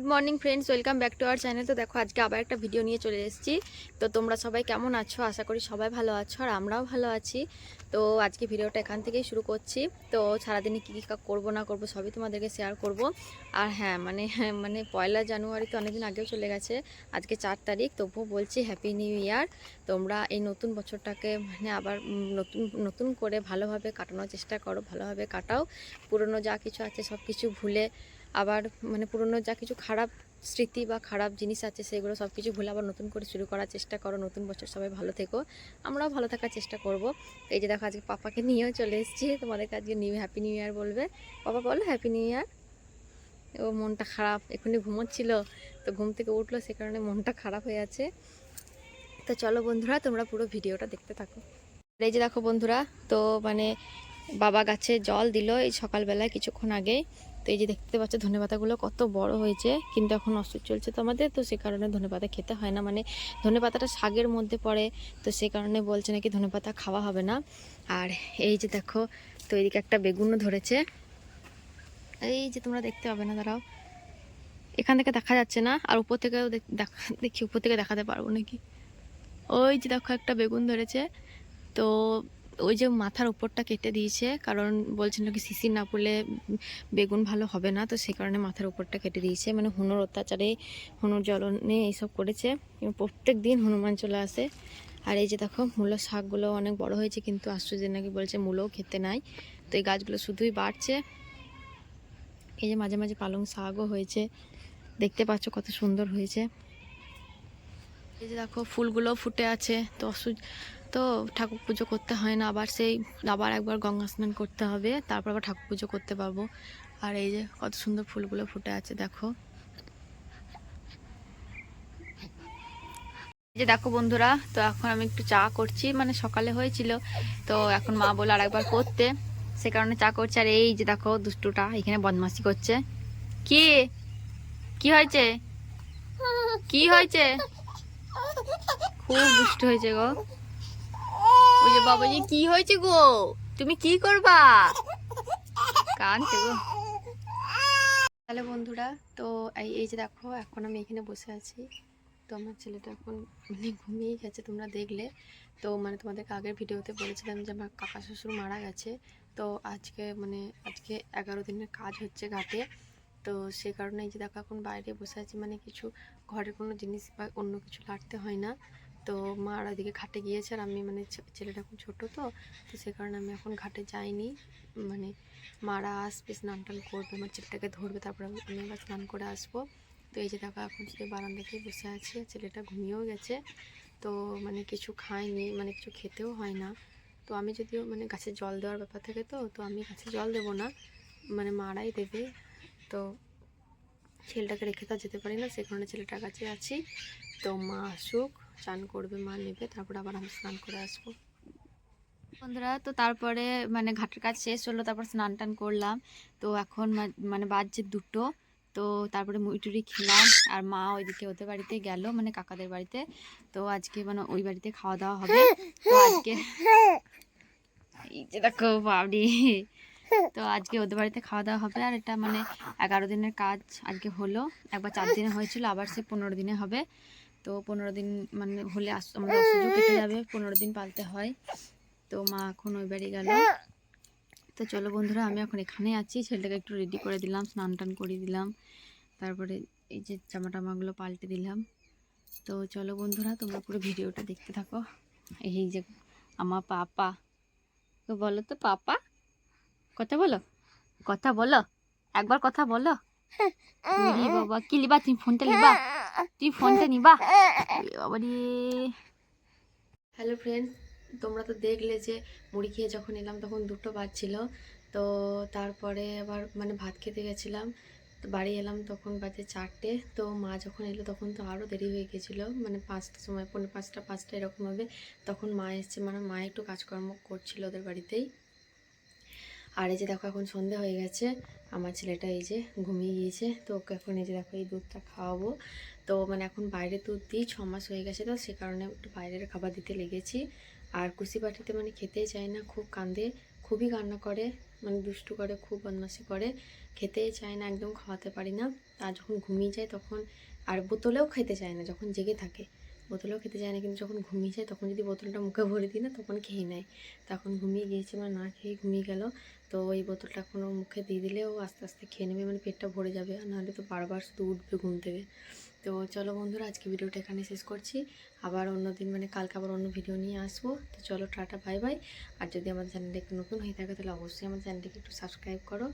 Good morning friends welcome back to our channel তো দেখো, আজকে আবার একটা ভিডিও নিয়ে চলে এসেছি। তো তোমরা সবাই কেমন আছো? আশা করি সবাই ভালো আছো আর আমরাও ভালো আছি। তো আজকে ভিডিওটা এখান থেকেই শুরু করছি। তো সারাদিনে কী কী করব, না করব, সবই তোমাদেরকে শেয়ার করব। আর হ্যাঁ মানে মানে পয়লা জানুয়ারি তো অনেকদিন আগেও চলে গেছে। আজকে চার তারিখ, তবুও বলছি হ্যাপি নিউ ইয়ার তোমরা এই নতুন বছরটাকে মানে আবার নতুন নতুন করে ভালোভাবে কাটানোর চেষ্টা করো, ভালোভাবে কাটাও। পুরনো যা কিছু আছে সব কিছু ভুলে আবার মানে পুরনো যা কিছু খারাপ স্মৃতি বা খারাপ জিনিস আছে, সেগুলো সব কিছু ভুলে আবার নতুন করে শুরু করার চেষ্টা করো। নতুন বছর সবাই ভালো থেকো। আমরাও ভালো থাকার চেষ্টা করব। এই যে দেখো আজকে পাপাকে নিয়েও চলে এসেছি। তোমাদেরকে আজকে নিউ হ্যাপি নিউ ইয়ার বলবে। পাপা বলো হ্যাপি নিউ ইয়ার। ও মনটা খারাপ, এখনই ঘুমোচ্ছিল। তো ঘুম থেকে উঠল, সে কারণে মনটা খারাপ হয়ে আছে। তো চলো বন্ধুরা, তোমরা পুরো ভিডিওটা দেখতে থাকো। এই যে দেখো বন্ধুরা, তো মানে বাবা গাছে জল দিল এই সকালবেলায় কিছুক্ষণ আগে তো এই যে দেখতে পাচ্ছ ধনেপাতাগুলো কত বড় হয়েছে, কিন্তু এখন অসুখ চলছে তো আমাদের, তো সে কারণে ধনেপাতা খেতে হয় না। মানে ধনেপাতাটা শাগের মধ্যে পড়ে, তো সে কারণে বলছে নাকি ধনেপাতা খাওয়া হবে না। আর এই যে দেখো, তো এদিকে একটা বেগুনও ধরেছে। এই যে তোমরা দেখতে পাবে না, দাঁড়াও। এখান থেকে দেখা যাচ্ছে না, আর উপর থেকেও দেখা, দেখি উপর থেকে দেখাতে পারব নাকি। ওই যে দেখো একটা বেগুন ধরেছে, তো ওই যে মাথার উপরটা কেটে দিয়েছে, কারণ বলছেন নাকি শিশির না পড়লে বেগুন ভালো হবে না, তো সেই কারণে মাথার উপরটা কেটে দিয়েছে। মানে হুনোর অত্যাচারে, হুনোর জ্বলনে এইসব করেছে। প্রত্যেক দিন হনুমান চলে আসে। আর এই যে দেখো, মূলো শাকগুলো অনেক বড় হয়েছে, কিন্তু আশ্চর্য নাকি বলছে মূলও খেতে নাই। তো এই গাছগুলো শুধুই বাড়ছে। এই যে মাঝে মাঝে পালং শাকও হয়েছে। দেখতে পাচ্ছ কত সুন্দর হয়েছে। এই যে দেখো ফুলগুলো ফুটে আছে। তো অসুখ তো ঠাকুর পুজো করতে হয় না। আবার সেই আবার একবার গঙ্গা স্নান করতে হবে, তারপর আবার ঠাকুর পুজো করতে পারব। আর এই যে কত সুন্দর ফুলগুলো ফুটে আছে, দেখো। যে দেখো বন্ধুরা, তো এখন আমি একটু চা করছি মানে সকালে হয়েছিল। তো এখন মা বলে আর একবার করতে। সে কারণে চা করছে। আর এই যে দেখো দুষ্টুটা এখানে বদমাসি করছে। কি? কি হয়েছে? কি হয়েছে? খুব দুষ্ট হয়েছে গো। ওই যে বাবাজি, কি হয়েছে গো? তুমি কি করবা? কানছে গো। তাহলে বন্ধুরা, তো এই এই যে দেখো, এখন আমি এখানে বসে আছি। তো আমার ছেলেটা এখন মানে ঘুমিয়েই গেছে, তোমরা দেখলে। তো মানে তোমাদেরকে আগের ভিডিওতে বলেছিলাম যে আমার কাকা শ্বশুর মারা গেছে। তো আজকে মানে আজকে এগারো দিনের কাজ হচ্ছে ঘাটে। তো সে কারণে এই যে দেখো, এখন বাইরে বসে আছি মানে কিছু ঘরের কোনো জিনিস বা অন্য কিছু লাড়তে হয় না। তো মা আর ওইদিকে ঘাটে গিয়েছে আর আমি মানে ছেলেটা এখন ছোটো তো তো সে কারণে আমি এখন ঘাটে যাইনি। মানে মারা আসবে, স্নান টান করবে, আমার ছেলেটাকে ধরবে, তারপরে আমি আবার স্নান করে আসব। তো এই যে দেখো, এখন শুধু বারান্দাতেই বসে আছে, ছেলেটা ঘুমিয়েও গেছে। তো মানে কিছু খায়নি মানে কিছু খেতেও হয় না। তো আমি যদিও মানে গাছে জল দেওয়ার ব্যাপার থাকে তো তো আমি গাছে জল দেবো না মানে মারাই দেবে। তো ছেলেটাকে রেখে তো যেতে পারি না, সে কারণে ছেলেটার কাছে আছি। তো মা আসুক। স্নান করবে, মা নেবে, তারপরে আবার আমি স্নান করে আসব। বন্ধুরা, তো তারপরে মানে ঘাটের কাজ শেষ হলো, তারপর স্নান টান করলাম। তো এখন মানে বাজছে দুটো, তো তারপরে মুইটুরি খেলাম, আর মা ওইদিকে ওদের বাড়িতে গেল মানে কাকাদের বাড়িতে। তো আজকে মানে ওই বাড়িতে খাওয়া দাওয়া হবে। তো আজকে দেখো, বাবরি। তো আজকে ওদের বাড়িতে খাওয়া দাওয়া হবে, আর এটা মানে এগারো দিনের কাজ আজকে হলো। একবার চার দিনে হয়েছিল, আবার সে পনেরো দিনে হবে। তো পনেরো দিন মানে হলে আস- আমাদের কেটে যাবে পনেরো দিন পালতে হয়। তো মা এখন ওই বাড়ি গেল। তো চলো বন্ধুরা আমি এখন এখানে আছি। ছেলেটাকে একটু রেডি করে দিলাম স্নান টান করিয়ে দিলাম। তারপরে এই যে জামা টামাগুলো পাল্টে দিলাম। তো চলো বন্ধুরা তোমরা পুরো ভিডিওটা দেখতে থাকো। এই যে আমার পাপা। তো বলো তো পাপা কথা বলো কথা বলো একবার কথা বলো। বাবা কি লিবা তুমি ফোনটা লিবা। তুমি ফোনটা নিবা। বাবা রে হ্যালো ফ্রেন্ড তোমরা তো দেখলে যে মুড়ি খেয়ে যখন এলাম তখন দুটো বাজছিল। তো তারপরে আবার মানে ভাত খেতে গেছিলাম। তো বাড়ি এলাম তখন বাজে চারটে। তো মা যখন এলো তখন তো আরও দেরি হয়ে গেছিল। মানে পাঁচটার সময় পনেরো পাঁচটা পাঁচটা এরকম হবে। তখন মা এসছে মানে মা একটু কাজকর্ম করছিল ওদের বাড়িতেই। আর এই যে দেখো এখন সন্ধে হয়ে গেছে, আমার ছেলেটা এই যে ঘুমিয়ে গিয়েছে, তো ওকে এখন এই যে দেখো এই দুধটা খাওয়াবো। তো মানে এখন বাইরে দুধ দিই, ছ মাস হয়ে গেছে তো সে কারণে একটু বাইরের খাবার দিতে লেগেছি। আর কুসি পাটিতে মানে খেতেই চায় না, খুব কান্দে, খুবই কান্না করে মানে দুষ্টু করে, খুব বদমাশি করে, খেতেই চায় না, একদম খাওয়াতে পারি না। আর যখন ঘুমিয়ে যায় তখন আর বোতলেও খেতে চায় না, যখন জেগে থাকে। বোতলেও খেতে চায় না, কিন্তু যখন ঘুমিয়ে যায় তখন যদি বোতলটা মুখে ভরে দিই না তখন খেয়ে নেয়। তখন ঘুমিয়ে গিয়েছে মানে না খেয়ে ঘুমিয়ে গেল। তো ওই বোতলটা এখনও মুখে দিয়ে দিলেও আস্তে আস্তে খেয়ে নেবে মানে পেটটা ভরে যাবে, আর নাহলে তো বারবার শুধু উঠবে ঘুম থেকে। তো চলো বন্ধুরা, আজকে ভিডিওটা এখানে শেষ করছি। আবার অন্য দিন মানে কালকে আবার অন্য ভিডিও নিয়ে আসব। তো চলো টাটা, বাই বাই। আর যদি আমার চ্যানেলটা একটু নতুন হয়ে থাকে, তাহলে অবশ্যই আমার চ্যানেলটাকে একটু সাবস্ক্রাইব করো।